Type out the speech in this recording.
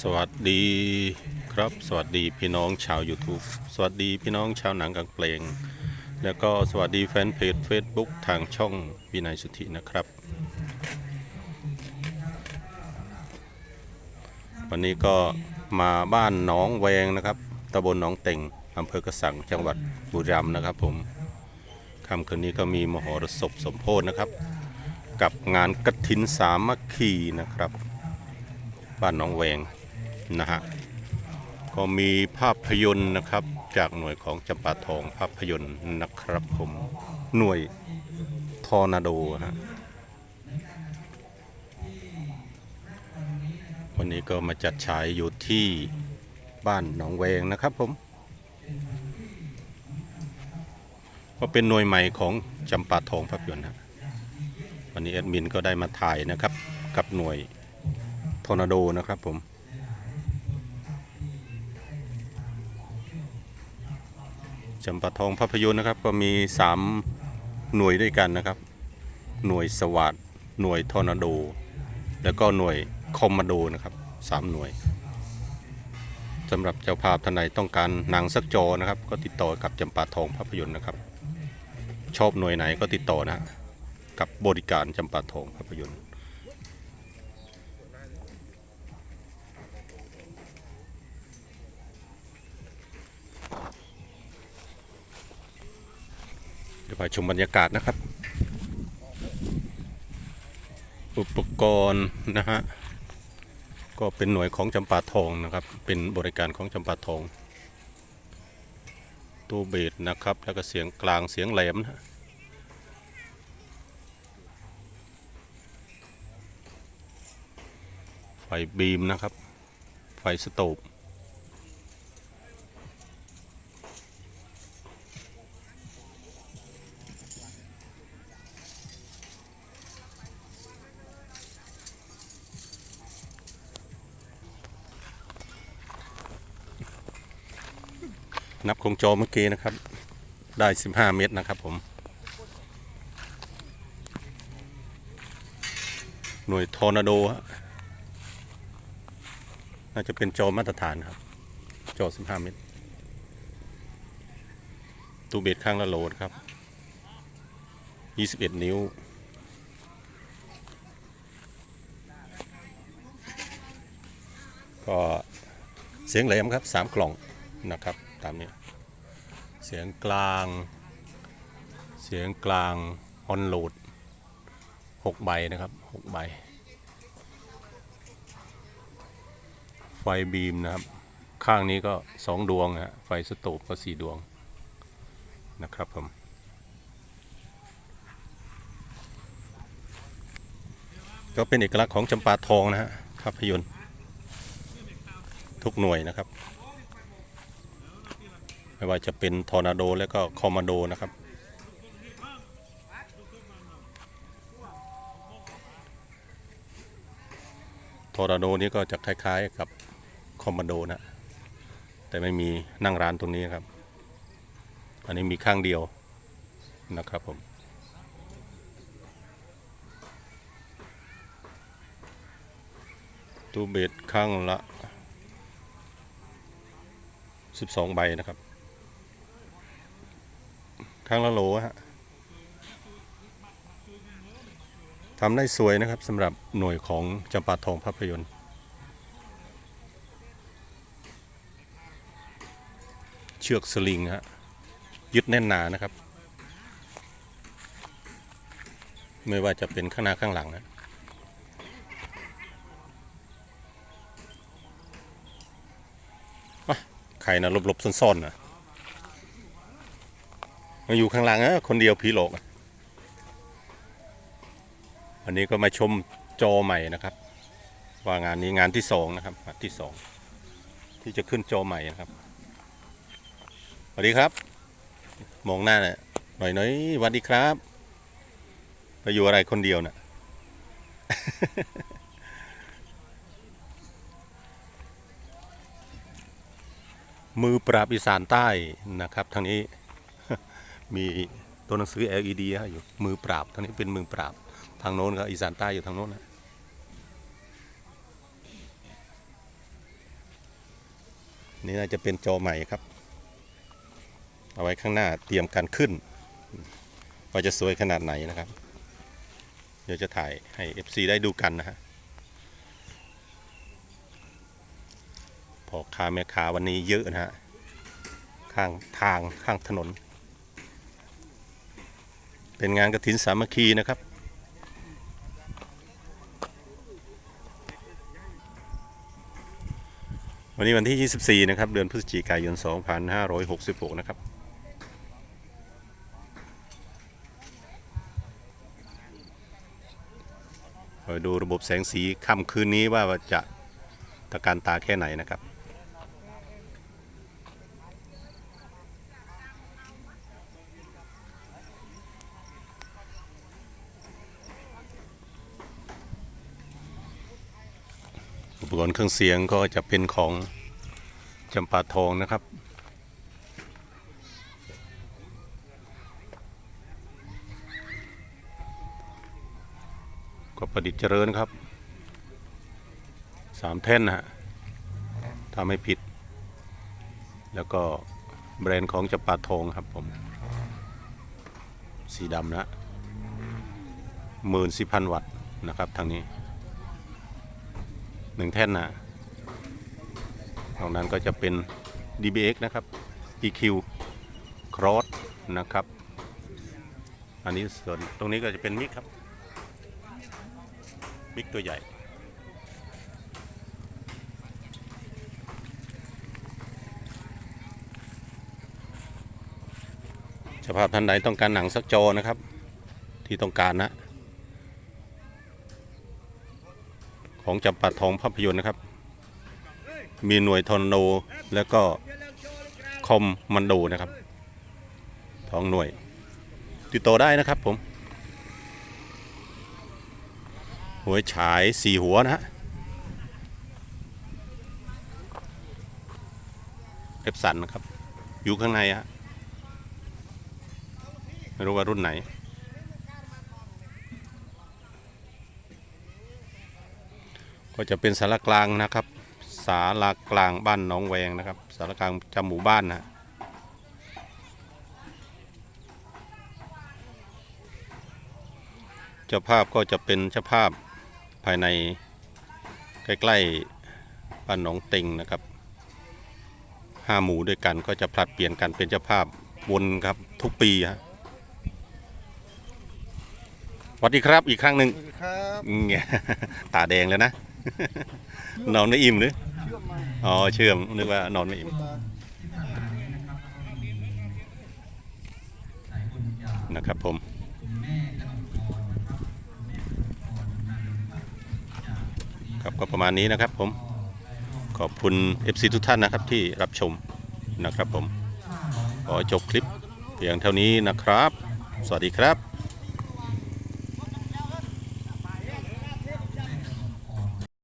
สวัสดีครับสวัสดีพี่น้องชาว YouTube สวัสดีพี่น้องชาวหนังกลางเพลง แล้วก็สวัสดีแฟนเพจ Facebook ทางช่องวินัยสุทธินะครับ วันนี้ก็มาบ้านหนองแวงนะครับตำบลหนองเต็งอำเภอกระสังจังหวัดบุรีรัมย์นะครับผมค่ำคืนนี้ก็มีมหรสพสมโพธนะครับ กับงานกฐินสามัคคีนะครับบ้านหนองแวง นะฮะก็มีภาพยนตร์นะครับจากหน่วยของจำปาทองภาพยนตร์นะครับผมหน่วยทอร์นาโดฮะวันนี้ก็มาจัดฉายอยู่ที่บ้านหนองแวงนะครับผม ก็เป็นหน่วยใหม่ของจำปาทองภาพยนตร์ฮะวันนี้แอดมินก็ได้มาถ่ายนะครับกับหน่วยทอร์นาโดนะครับผม จำปาทองภาพยนตร์นะครับ ก็มี 3 หน่วยด้วยกันนะครับ หน่วยสวัสดหน่วยทอร์นาโด แล้วก็หน่วยคอมมานโดนะครับสามหน่วยสำหรับเจ้าภาพท่านใดต้องการหนังสักจอนะครับ ก็ติดต่อกับจำปาทองภาพยนตร์นะครับ ชอบหน่วยไหนก็ติดต่อนะฮะกับบริการจำปาทองภาพยนตร์ เดี๋ยวไปชมบรรยากาศนะครับ อุปกรณ์นะฮะ ก็เป็นหน่วยของจำปาทองนะครับ เป็นบริการของจำปาทองตู้เบสนะครับ แล้วก็เสียงกลางเสียงแหลมนะฮะไฟบีมนะครับ ไฟสโตบ นับคงจอเมื่อกี้นะครับ ได้15เมตรนะครับผมหน่วยทอร์นาโดน่าจะเป็นจอมาตรฐานครับ จอ 15 เมตร ตูเบสข้างละโหลดครับ 21 นิ้ว ก็เสียงแหลมครับ 3 กล่องนะครับ ตามนี้ เสียงกลาง เสียงกลางออนโหลด6ใบนะครับ6ใบ ไฟบีมนะครับ ข้างนี้ก็2ดวงนะฮะไฟสโตบก็4ดวงนะครับผมก็เป็นเอกลักษณ์ของจำปาทองนะฮะภาพยนตร์ทุกหน่วยนะครับ ไม่ว่าจะเป็นทอร์นาโดและก็คอมมานโดนะครับ ทอร์นาโดนี้ก็จะคล้ายๆกับคอมมานโดนะ แต่ไม่มีนั่งร้านตรงนี้ครับ อันนี้มีข้างเดียวนะครับผมตูเบสข้างละ 12 ใบนะครับ ข้งละโลฮะทำได้สวยนะครับสำหรับหน่วยของจำปาทองภาพยนตร์เชือกสลิงฮะยึดแน่นหนานะครับ ไม่ว่าจะเป็นข้างหน้าข้างหลังนะใครนะหลบๆซ่อนๆนะ มาอยู่ข้างหลังนะคนเดียวผีหลอกอะวันนี้ก็มาชมจอใหม่นะครับ ว่างานนี้งานที่สองนะครับงานที่สองที่จะขึ้นจอใหม่นะครับสวัสดีครับ มองหน้าหน่อยหน่อยน่อยสวัสดีครับไปอยู่อะไรคนเดียวน่ะมือปราบอีสานใต้นะครับทางนี้ มีตัวหนังสือ LED ฮะอยู่มือปราบทางนี้เป็นมือปราบทางโน้นก็อีสานใต้อยู่ทางโน้นนะนี่น่าจะเป็นจอใหม่ครับ เอาไว้ข้างหน้าเตรียมการขึ้น ว่าจะสวยขนาดไหนนะครับ เดี๋ยวจะถ่ายให้ FC ได้ดูกันนะฮะพอค้าแม่ค้าวันนี้เยอะนะฮะ ข้างทางข้างถนน เป็นงานกระถินสามัคคีนะครับ วันนี้วันที่ 24 นะครับ เดือนพฤศจิกายน 2566 นะครับคอยดูระบบแสงสีค่ำคืนนี้ว่าจะตะการตาแค่ไหนนะครับ ปกรณ์เครื่องเสียงก็จะเป็นของจำปาทองนะครับ ก็ประดิษฐ์เจริญครับสามแท่นนะฮะถ้าไม่ผิด แล้วก็แบรนด์ของจำปาทองครับผม สีดำนะหมื่นสี่พันวัตต์นะครับทางนี้ หนึ่งแท่นนะนอกนั้นก็จะเป็น DBX นะครับ EQ Cross นะครับ อันนี้ส่วนตรงนี้ก็จะเป็นมิกครับ มิกตัวใหญ่เฉพาพท่านใดต้องการหนังสักจอนะครับ ที่ต้องการนะ ของจำปัดทองภาพยนตร์นะครับ มีหน่วยทอร์นโดแล้วก็คอมมันโดนะครับทองหน่วย ติดต่อได้นะครับผม หัวฉายสี่หัวนะฮะเอฟสันนะครับ อยู่ข้างในฮะไม่รู้ว่ารุ่นไหน ก็จะเป็นสารกลางนะครับสารากลางบ้านหนองแวงนะครับสารกลางจำหมู่บ้านนะเจ้าภาพก็จะเป็นเจ้าภาพภายในใกล้ๆบ้านหนองเต็งนะครับห้าหมู่ด้วยกันก็จะผลัดเปลี่ยนกันเป็นเจ้าภาพวนครับทุกปีฮะสวัสดีครับอีกครั้งหนึ่งสวัสดีครับเงี้ยตาแดงเลยนะ นอนไม่อิ่มหรืออ๋อเชื่อมนึกว่านอนไม่อิ่มนะครับผมครับก็ประมาณนี้นะครับผมขอบคุณ FC ทุกท่านนะครับที่รับชมนะครับผมขอจบคลิปเพียงเท่านี้นะครับ สวัสดีครับ